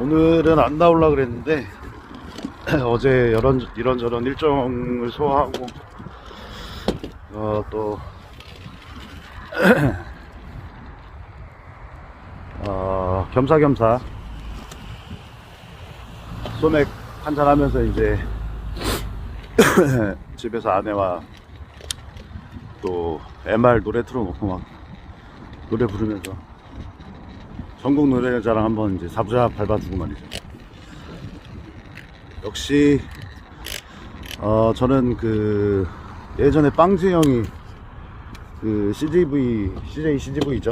오늘은 안 나오려 그랬는데 어제 이런 이런저런 일정을 소화하고 어, 또 어, 겸사겸사 소맥 한잔 하면서 이제 집에서 아내와 또 MR 노래 틀어놓고 막 노래 부르면서 전국 노래자랑 한번 이제 사부자 밟아주고 말이죠. 역시 어 저는 그 예전에 빵지 형이 그 CGV CJ CGV죠.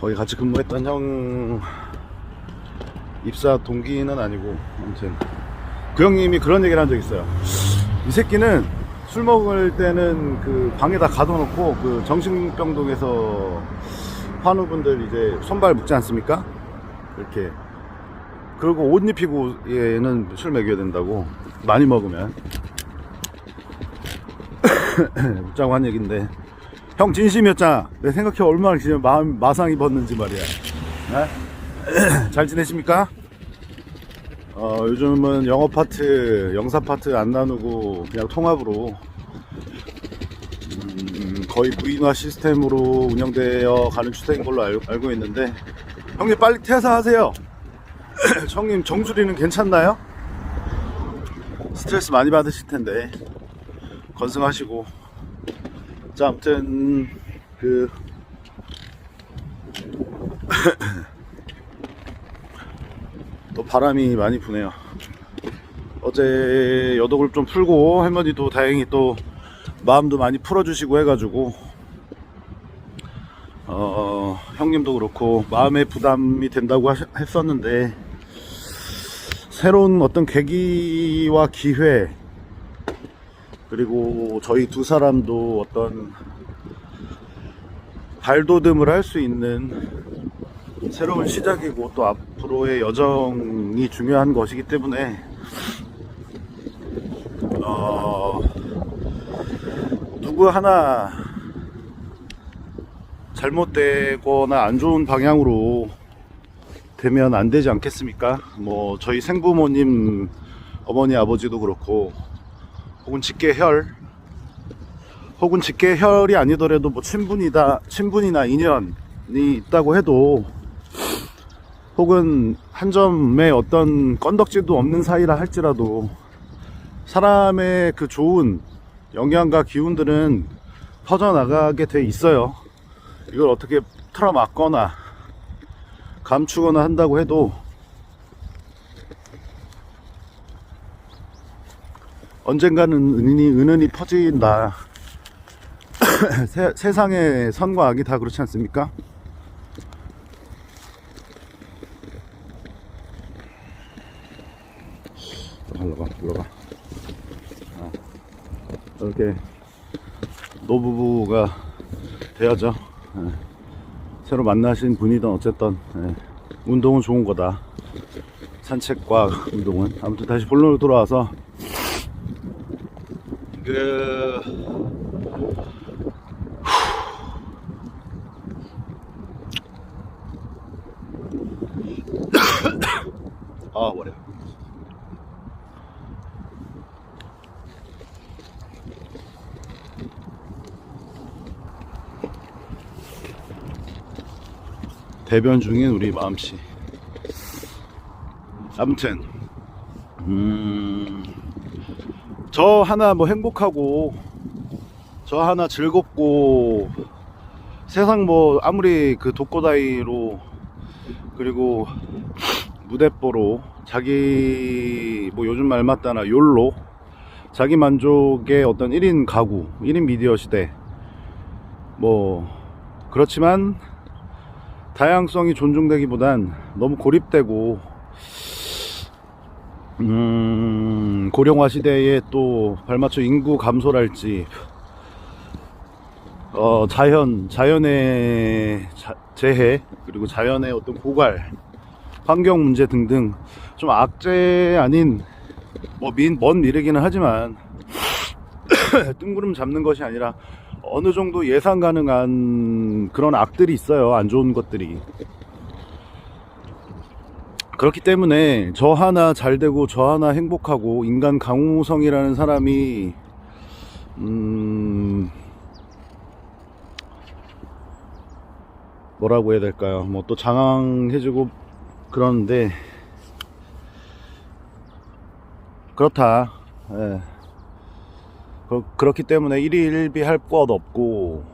거기 같이 근무했던 형 입사 동기는 아니고 아무튼 그 형님이 그런 얘기를 한 적 있어요. 이 새끼는 술 먹을 때는 그 방에다 가둬놓고 그 정신병동에서 환우분들 이제 손발 묶지 않습니까? 이렇게 그리고 옷 입히고 얘는 술 먹여야 된다고 많이 먹으면 웃자고 한 얘긴데 형 진심이었잖아 내 생각해 얼마나 마음 마상 입었는지 말이야 네? 잘 지내십니까? 어, 요즘은 영어 파트, 영사 파트 안 나누고 그냥 통합으로 음, 거의 무인화 시스템으로 운영되어 가는 추세인 걸로 알, 알고 있는데 형님 빨리 퇴사하세요. 형님 정수리는 괜찮나요? 스트레스 많이 받으실 텐데 건승하시고 자 아무튼 그 또 바람이 많이 부네요. 어제 여독을 좀 풀고 할머니도 다행히 또 마음도 많이 풀어주시고 해가지고 어, 형님도 그렇고 마음의 부담이 된다고 하시- 했었는데 새로운 어떤 계기와 기회 그리고 저희 두 사람도 어떤 발돋움을 할 수 있는 새로운 시작이고 또 앞으로의 여정이 중요한 것이기 때문에 어, 누구 하나 잘못되거나 안 좋은 방향으로 되면 안 되지 않겠습니까? 뭐 저희 생부모님 어머니 아버지도 그렇고 혹은 직계혈 혹은 직계혈이 아니더라도 뭐 친분이다 친분이나 인연이 있다고 해도 혹은 한 점에 어떤 건덕지도 없는 사이라 할지라도 사람의 그 좋은 영향과 기운들은 퍼져나가게 돼 있어요. 이걸 어떻게 틀어막거나 감추거나 한다고 해도 언젠가는 은은히, 은은히 퍼진다. 세, 세상의 선과 악이 다 그렇지 않습니까? 올라가 올라가 어. 이렇게 노부부가 돼야죠 예. 새로 만나신 분이든 어쨌든 예. 운동은 좋은 거다 산책과 운동은 아무튼 다시 본론으로 돌아와서 그 아, 머리. 대변 중인 우리 마음씨. 아무튼, 음, 저 하나 뭐 행복하고, 저 하나 즐겁고, 세상 뭐 아무리 그 독고다이로, 그리고 무대뽀로, 자기, 뭐 요즘 말 맞다나 욜로, 자기 만족의 어떤 1인 가구, 1인 미디어 시대, 뭐, 그렇지만, 다양성이 존중되기보단 너무 고립되고 음, 고령화 시대에 또 발맞춰 인구 감소랄지 어, 자연 자연의 자- 재해 그리고 자연의 어떤 고갈 환경 문제 등등 좀 악재 아닌 뭐먼 미래기는 하지만 뜬구름 잡는 것이 아니라 어느 정도 예상 가능한 그런 악들이 있어요. 안 좋은 것들이. 그렇기 때문에 저 하나 잘 되고 저 하나 행복하고 인간 강우성이라는 사람이 음 뭐라고 해야 될까요? 뭐 또 장황해지고 그러는데 그렇다. 예. 그, 그렇기 때문에 일희일비 할 것 없고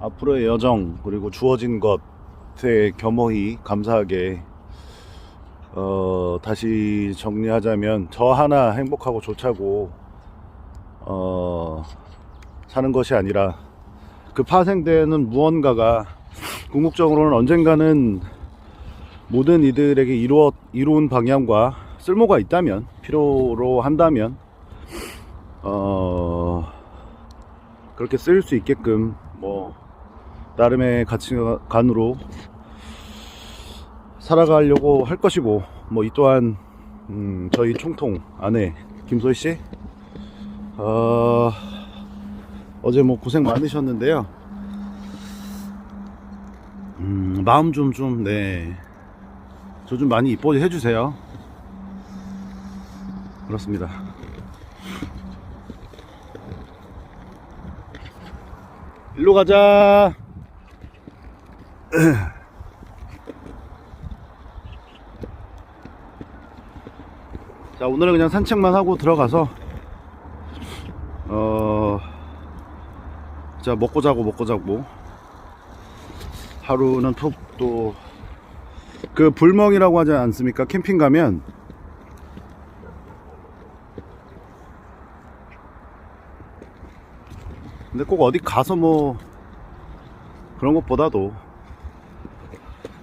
앞으로의 여정 그리고 주어진 것에 겸허히 감사하게 어, 다시 정리하자면 저 하나 행복하고 좋자고 어, 사는 것이 아니라 그 파생되는 무언가가 궁극적으로는 언젠가는 모든 이들에게 이루어, 이루은 방향과 쓸모가 있다면 필요로 한다면 어, 그렇게 쓸수 있게끔 뭐 나름의 가치관으로 살아가려고 할 것이고 뭐 이 또한 음, 저희 총통 아내 김소희 씨 어, 어제 뭐 고생 많으셨는데요. 음, 마음 좀 좀 네. 저 좀 많이 이뻐 해 주세요. 그렇습니다. 일로 가자. 자, 오늘은 그냥 산책만 하고 들어가서, 어, 자, 먹고 자고 먹고 자고. 하루는 푹 또, 그 불멍이라고 하지 않습니까? 캠핑 가면, 근데 꼭 어디 가서 뭐, 그런 것보다도,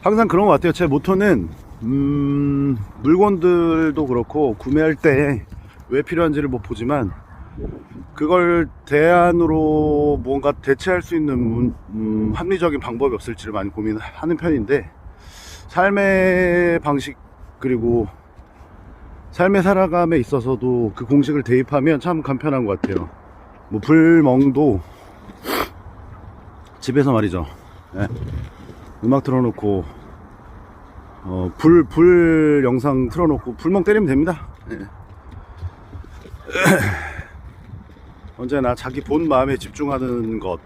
항상 그런 것 같아요. 제 모토는, 음, 물건들도 그렇고, 구매할 때 왜 필요한지를 뭐 보지만, 그걸 대안으로 뭔가 대체할 수 있는 문- 음, 합리적인 방법이 없을지를 많이 고민하는 편인데, 삶의 방식, 그리고 삶의 살아감에 있어서도 그 공식을 대입하면 참 간편한 것 같아요. 뭐, 불멍도 집에서 말이죠. 예. 음악 틀어놓고, 어, 불, 불 영상 틀어놓고 불멍 때리면 됩니다. 예. 언제나 자기 본 마음에 집중하는 것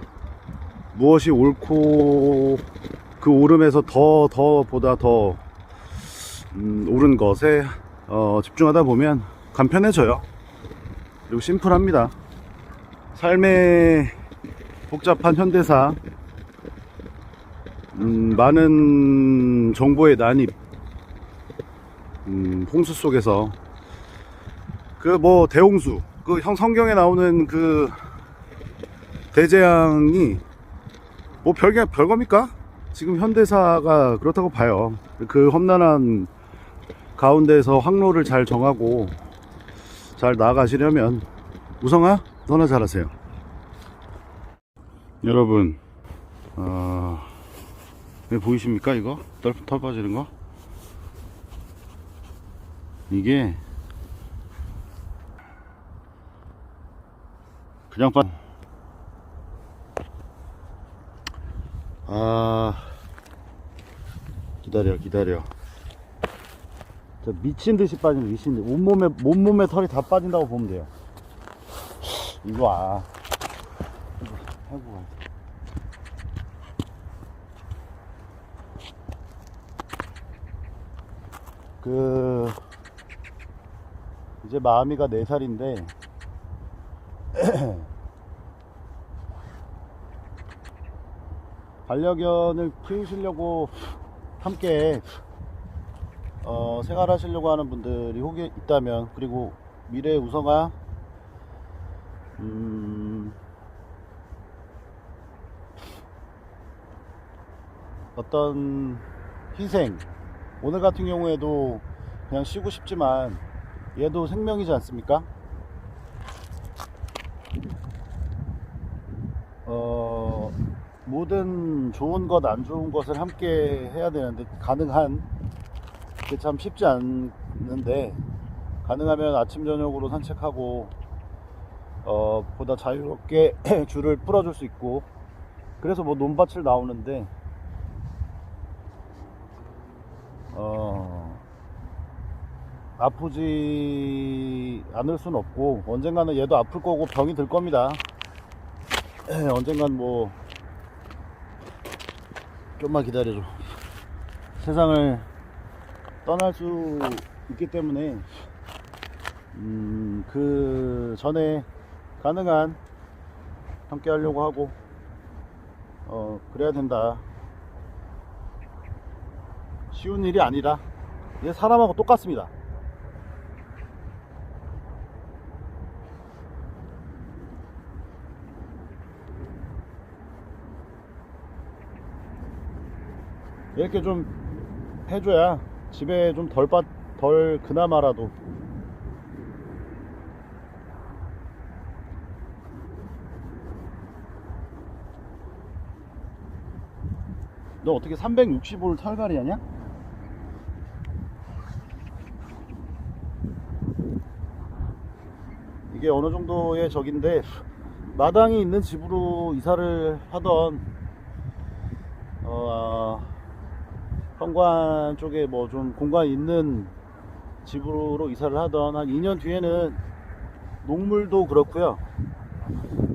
무엇이 옳고 그 옳음에서 더 더 보다 더 음, 옳은 것에 어, 집중하다 보면 간편해져요 그리고 심플합니다 삶의 복잡한 현대사 음, 많은 정보의 난입 음, 홍수 속에서 그 뭐 대홍수 그 형 성경에 나오는 그 대재앙이 뭐 별게 별겁니까? 지금 현대사가 그렇다고 봐요. 그 험난한 가운데서 항로를 잘 정하고 잘 나아가시려면 우성아 너나 잘하세요. 여러분, 어, 왜 보이십니까 이거 털, 털 빠지는 거? 이게 그냥 빠. 아 기다려 기다려. 저 미친 듯이 빠지는 미친 듯. 온몸에 온몸에 털이 다 빠진다고 보면 돼요. 이거 아. 아이고, 아이고. 그 이제 마음이가 4살인데 반려견을 키우시려고 함께 어, 생활하시려고 하는 분들이 혹에 있다면 그리고 미래 우성아 음, 어떤 희생 오늘 같은 경우에도 그냥 쉬고 싶지만 얘도 생명이지 않습니까? 어, 모든 좋은 것, 안 좋은 것을 함께 해야 되는데, 가능한, 그게 참 쉽지 않는데, 가능하면 아침, 저녁으로 산책하고, 어, 보다 자유롭게 줄을 풀어줄 수 있고, 그래서 뭐 논밭을 나오는데, 어, 아프지 않을 순 없고 언젠가는 얘도 아플 거고 병이 들 겁니다. 에, 언젠간 뭐 좀만 기다려줘. 세상을 떠날 수 있기 때문에 음, 그 전에 가능한 함께 하려고 하고 어 그래야 된다. 쉬운 일이 아니라 이게 사람하고 똑같습니다. 이렇게 좀 해줘야 집에 좀덜 빠, 덜 그나마라도 너 어떻게 365를 털갈이 하냐? 이게 어느 정도의 적인데 마당이 있는 집으로 이사를 하던 어, 현관 쪽에 뭐 좀 공간이 있는 집으로 이사를 하던 한 2년 뒤에는 녹물도 그렇고요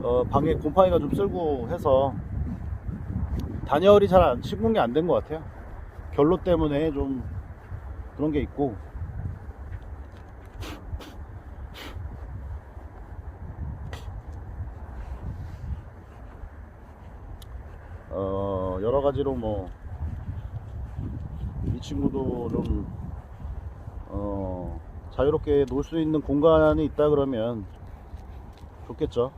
어, 방에 곰팡이가 좀 쓸고 해서 단열이 잘 안, 시공이 안 된 것 같아요. 결로 때문에 좀 그런 게 있고. 어, 여러 가지로 뭐, 이 친구도 좀, 어, 자유롭게 놀 수 있는 공간이 있다 그러면 좋겠죠.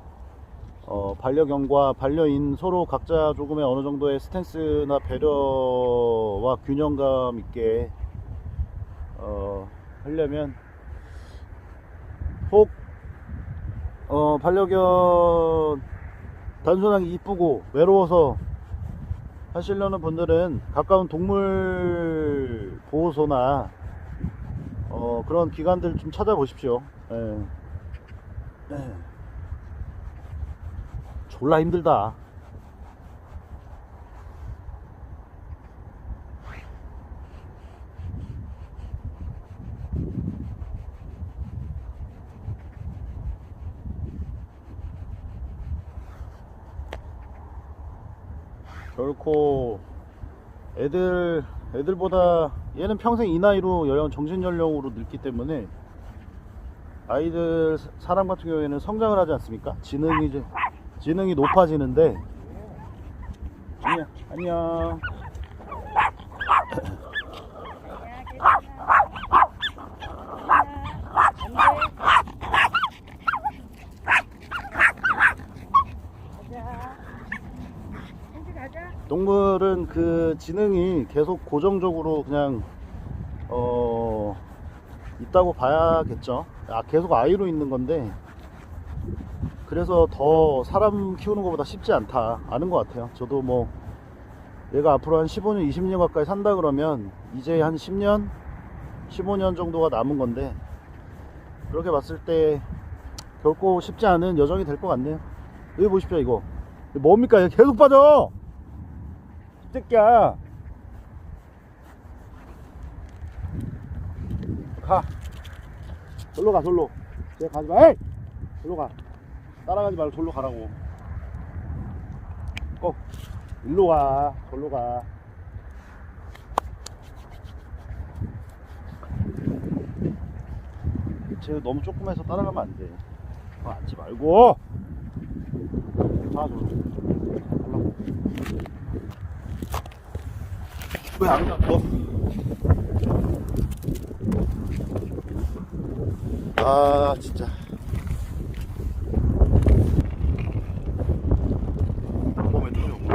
어, 반려견과 반려인 서로 각자 조금의 어느 정도의 스탠스나 배려와 균형감 있게 어, 하려면 혹 어, 반려견 단순하게 이쁘고 외로워서 하시려는 분들은 가까운 동물 보호소나 어, 그런 기관들 좀 찾아보십시오. 예. 예. 졸라 힘들다. 결코 애들 애들보다 얘는 평생 이 나이로 연령 정신 연령으로 늙기 때문에 아이들 사람 같은 경우에는 성장을 하지 않습니까? 지능이 이제 지능이 높아지는데. 안녕. 안녕. 동물은 그 지능이 계속 고정적으로 그냥 어 있다고 봐야겠죠. 아 계속 아이로 있는 건데 그래서 더 사람 키우는 것보다 쉽지 않다. 아는 것 같아요. 저도 뭐 얘가 앞으로 한 15년 20년 가까이 산다 그러면 이제 한 10년 15년 정도가 남은 건데 그렇게 봤을 때 결코 쉽지 않은 여정이 될 것 같네요. 여기 보십시오 이거. 뭡니까? 얘 계속 빠져! 이 새끼야! 가! 절로 가 절로. 쟤 가지마. 에이! 절로 가 따라가지 말고 절로 가라고. 꼭 일로 가 절로 가. 쟤 너무 조그매서 따라가면 안돼. 아, 앉지 말고. 가 절로. 가려고 왜안 가? 너? 아 진짜 몸에 눈이 오고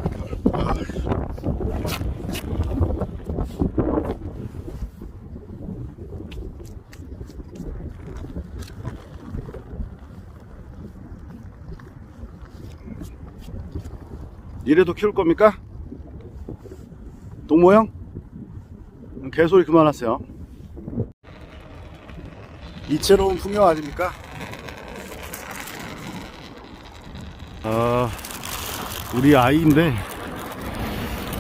이래도 키울 겁니까? 동모형? 개소리 그만하세요. 이채로운 풍경 아닙니까? 아, 우리 아이인데,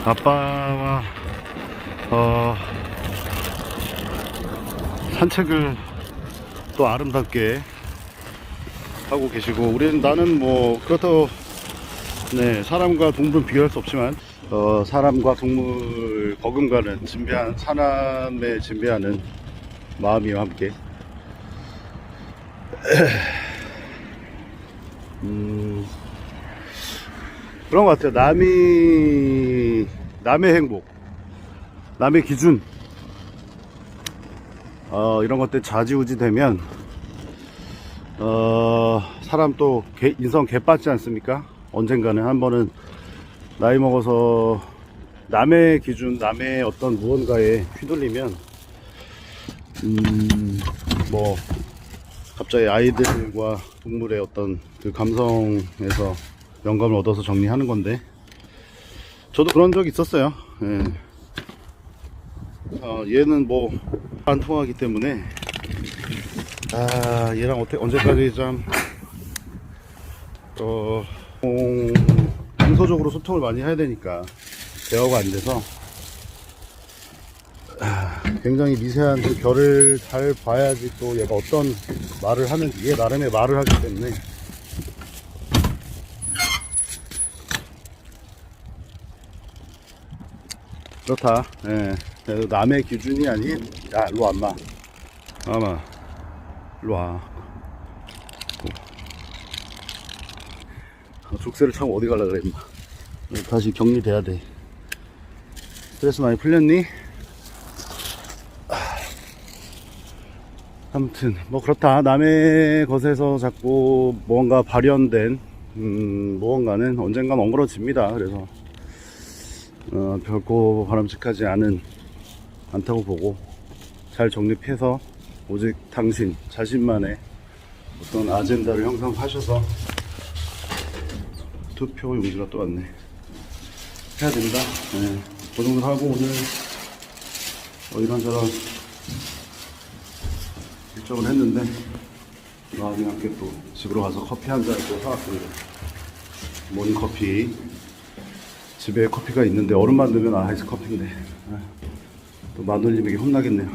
아빠와, 어, 산책을 또 아름답게 하고 계시고 우리는 나는 뭐 그렇다고 네 사람과 동물은 비교할 수 없지만 어, 사람과 동물 버금가는 진비한 사람의 진비하는 마음이와 함께. 음, 그런 것 같아요. 남이 남의 행복 남의 기준 어, 이런 것들 좌지우지 되면 어, 사람 또 개- 인성 개빠지 않습니까? 언젠가는 한 번은 나이 먹어서 남의 기준, 남의 어떤 무언가에 휘둘리면 음, 뭐 갑자기 아이들과 동물의 어떤 그 감성에서 영감을 얻어서 정리하는 건데 저도 그런 적이 있었어요. 예. 어, 얘는 뭐 안 통하기 때문에 아 얘랑 어떻게 언제까지 좀 어, 공- 공소적으로 소통을 많이 해야 되니까 대화가 안 돼서 아, 굉장히 미세한 그 결을 잘 봐야지 또 얘가 어떤 말을 하는지 얘 나름의 말을 하기 때문에 그렇다. 예. 그래도 남의 기준이 아닌, 야, 일로 와, 마 아마, 일로 와. 어, 족쇄를 차고 어디 갈라 그래. 어, 다시 격리돼야 돼. 스트레스 많이 풀렸니? 아. 아무튼, 뭐, 그렇다. 남의 것에서 자꾸 무언가 발현된, 음, 무언가는 언젠간 엉그러집니다. 그래서, 어, 별거 바람직하지 않은 않다고 보고 잘 정립해서 오직 당신 자신만의 어떤 아젠다를 형성하셔서 투표 용지가 또 왔네. 해야 된다? 네. 그 정도 하고 오늘 어, 이런저런 일정을 했는데 나중에 함께 또 집으로 가서 커피 한 잔 또 사왔습니다. 모닝커피 집에 커피가 있는데 얼음만 넣으면 아이스 커피인데. 아, 또 마눌님에게 혼나겠네요